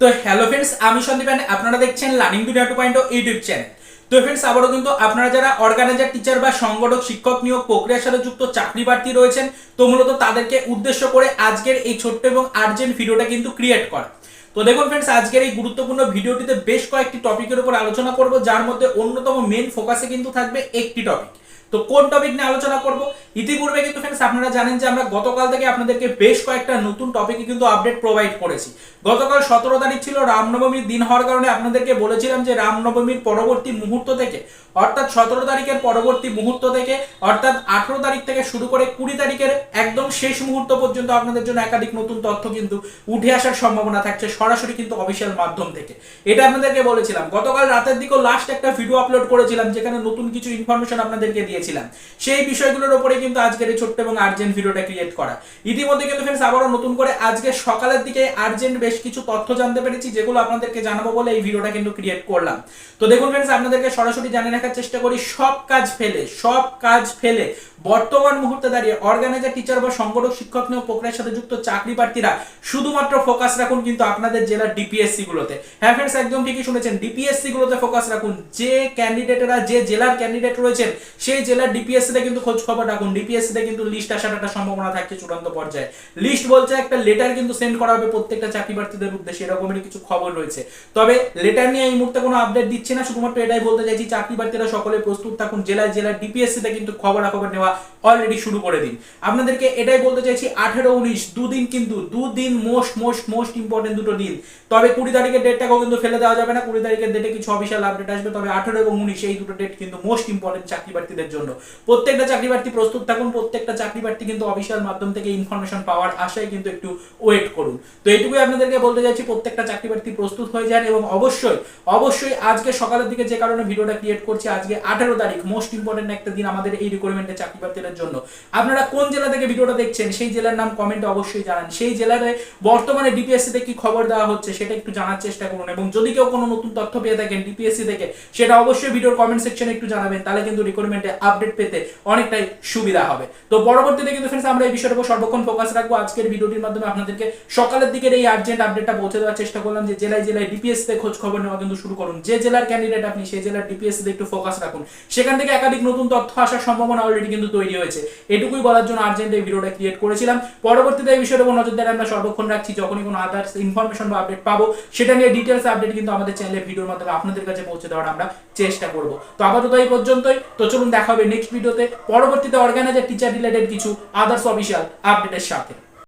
তো hello friends আমি সন্দীপান আপনারা দেখছেন learning Duniya two point YouTube channel তো ফ্রেন্ডস আবারও কিন্তু আপনারা যারা অর্গানাইজার টিচার বা সংগঠক, শিক্ষক নিয়োগ প্রক্রিয়ার সাথে যুক্ত চাকরি প্রার্থী রয়েছেন, তো মূলত তাদেরকে উদ্দেশ্য করে আজকের এই ছোট্ট এবং আর্জেন্ট ভিডিওটা কিন্তু ক্রিয়েট করা। তো দেখুন ফ্রেন্ডস আজকের এই গুরুত্বপূর্ণ ভিডিওটিতে বেশ কয়েকটি টপিকের উপর আলোচনা করব, যার মধ্যে অন্যতম মেন ফোকাসে কিন্তু থাকবে একটি টপিক তো কোন টপিক নিয়ে আলোচনা করব? ইতিপূর্বে কিন্তু ফ্রেন্ডস আপনারা জানেন যে আমরা গতকাল থেকে আপনাদেরকে বেশ কয়েকটা নতুন টপিকে কিন্তু আপডেট প্রোভাইড করেছি। গতকাল সতেরো তারিখ ছিল রামনবমীর দিন হওয়ার কারণে আপনাদেরকে বলেছিলাম যে রামনবমীর পরবর্তী মুহূর্ত থেকে, অর্থাৎ সতেরো তারিখের পরবর্তী মুহূর্ত থেকে, অর্থাৎ আঠেরো তারিখ থেকে শুরু করে কুড়ি তারিখের একদম শেষ মুহূর্ত পর্যন্ত আপনাদের জন্য একাধিক নতুন তথ্য কিন্তু উঠে আসার সম্ভাবনা থাকছে সরাসরি কিন্তু অফিসিয়াল মাধ্যম থেকে। এটা আপনাদেরকে বলেছিলাম। গতকাল রাতের দিকেও লাস্ট একটা ভিডিও আপলোড করেছিলাম, যেখানে নতুন কিছু ইনফরমেশন আপনাদেরকে দিয়েছিলাম সেই বিষয়গুলোর উপরে কিন্তু আজকের এই ছোট্ট এবং আর্জেন্ট ভিডিওটা ক্রিয়েট করা। ইতিমধ্যে কিন্তু ফ্রেন্ডস আবারও নতুন করে আজকে সকালের দিকে আর্জেন্ট বেশ কিছু তথ্য জানতে পেরেছি, যেগুলো আপনাদেরকে জানাব বলে এই ভিডিওটা কিন্তু ক্রিয়েট করলাম। তো দেখুন ফ্রেন্ডস আপনাদেরকে সরাসরি জানিয়ে রাখার চেষ্টা করি, সব কাজ ফেলে, সব কাজ ফেলে বর্তমান মুহূর্তে দাঁড়িয়ে অর্গানাইজার টিচার বা সংগঠক, শিক্ষক নিয়োগ প্রক্রিয়ার সাথে যুক্ত চাকরি প্রার্থীরা শুধুমাত্র ফোকাস রাখুন কিন্তু আপনাদের জেলার ডিপিএসসি গুলোতে। হ্যাঁ ফ্রেন্ডস একদম ঠিকই শুনেছেন ডিপিএসসি গুলোতে ফোকাস রাখুন। যে ক্যান্ডিডেটেরা যে জেলার ক্যান্ডিডেট রয়েছেন, সেই জেলার ডিপিএসসি তে কিন্তু খোঁজ খবর রাখুন। ডিপিএসসি তে কিন্তু লিস্ট আসার একটা সম্ভাবনা থাকছে চূড়ান্ত পর্যায়ে। লিস্ট বলছে একটা লেটার কিন্তু সেন্ড করা হবে প্রত্যেকটা চাকরি প্রার্থীদের উদ্দেশ্যে এরকমেরই কিছু খবর রয়েছে। তবে লেটার নিয়ে এই মুহূর্তে কোনো আপডেট দিচ্ছে না, শুধুমাত্র এটাই বলতে চাইছি চাকরি প্রার্থীরা সকলে প্রস্তুত থাকুন। জেলায় ডিপিএসসি তে কিন্তু খবরাখবর নেওয়া অলরেডি শুরু করে দিন। আপনাদেরকে এটাই বলতে চাইছি, আঠেরো উনিশ, দুদিন কিন্তু, দুদিন মোস্ট মোস্ট মোস্ট ইম্পর্টেন্ট দুটো দিন। তবে কুড়ি তারিখের ডেটটাকেও কিন্তু ফেলে দেওয়া যাবে না। কুড়ি তারিখের ডেটে কিছু অফিসিয়াল আপডেট আসবে, তবে আঠেরো এবং উনিশ এই দুটো ডেট কিন্তু মোস্ট ইম্পর্টেন্ট চাকরি প্রার্থীদের জন্য। প্রত্যেকটা চাকরি প্রার্থী প্রস্তুত থাকুন, প্রত্যেকটা চাকরি প্রার্থী কিন্তু অফিসিয়াল মাধ্যম থেকে ইনফরমেশন পাওয়ার আশায় কিন্তু একটু ওয়েট করুন। তো এইটুকুই আপনাদেরকে বলতে চাইছি, প্রত্যেকটা চাকরি প্রার্থী প্রস্তুত হয়ে যান এবং অবশ্যই অবশ্যই আজকে সকালের দিকে যে কারণে ভিডিওটা ক্রিয়েট করছি, আজকে আঠেরো তারিখ মোস্ট ইম্পর্টেন্ট একটা দিন আমাদের এই রিক্রুটমেন্টের চাকরি প্রার্থীদের জন্য। আপনারা কোন জেলা থেকে ভিডিওটা দেখছেন, সেই জেলার নাম কমেন্টে অবশ্যই জানান। সেই জেলার বর্তমানে ডিপিএসসি তে কি খবর দেওয়া হচ্ছে, সেটা একটু জানার চেষ্টা করুন এবং যদি কেউ কোনো নতুন তথ্য পেয়ে থাকেন ডিপিএসসি থেকে, সেটা অবশ্যই ভিডিওর কমেন্ট সেকশনে একটু জানাবেন, তাহলে কিন্তু রিক্রুটমেন্টে আপডেট পেতে অনেকটাই সুবিধা হবে। তো পরবর্তীতে কিন্তু ফ্রেন্ডস আমরা এই বিষয়ের উপর সর্বক্ষণ ফোকাস রাখব। আজকের ভিডিওটির মাধ্যমে আপনাদেরকে সকালের দিকের এই আর্জেন্ট আপডেটটা পৌঁছে দেওয়ার চেষ্টা করলাম যে জেলায় জেলায় ডিপিএসসি তে খোঁজ খবর নেওয়া কিন্তু শুরু করুন। যে জেলার ক্যান্ডিডেট আপনি, সেই জেলার ডিপিএসসি তে একটু ফোকাস রাখুন। সেখান থেকে একাধিক নতুন তথ্য আসার সম্ভাবনা অলরেডি কিন্তু তৈরি হয়েছে। এটুকুই বলার জন্য আর্জেন্ট এই ভিডিওটা ক্রিয়েট করেছিলাম। পরবর্তীতে এই বিষয়ের উপর নজর দেওয়ার আমরা সর্বক্ষণ রাখছি। যখনই কোনো আদার্স ইনফরমেশন বা আপডেট পাবো, সেটা নিয়ে ডিটেলস আপডেট কিন্তু আমাদের চ্যানেলে ভিডিওর মাধ্যমে আপনাদের কাছে পৌঁছে দেওয়ার আমরা চেষ্টা করব। তো আপাতত এই পর্যন্তই। তো চলুন দেখা হবে নেক্সট ভিডিওতে পরবর্তীতে অর্গানাইজার টিচার রিলেটেড কিছু আদার্স অফিসিয়াল আপডেটের সাথে।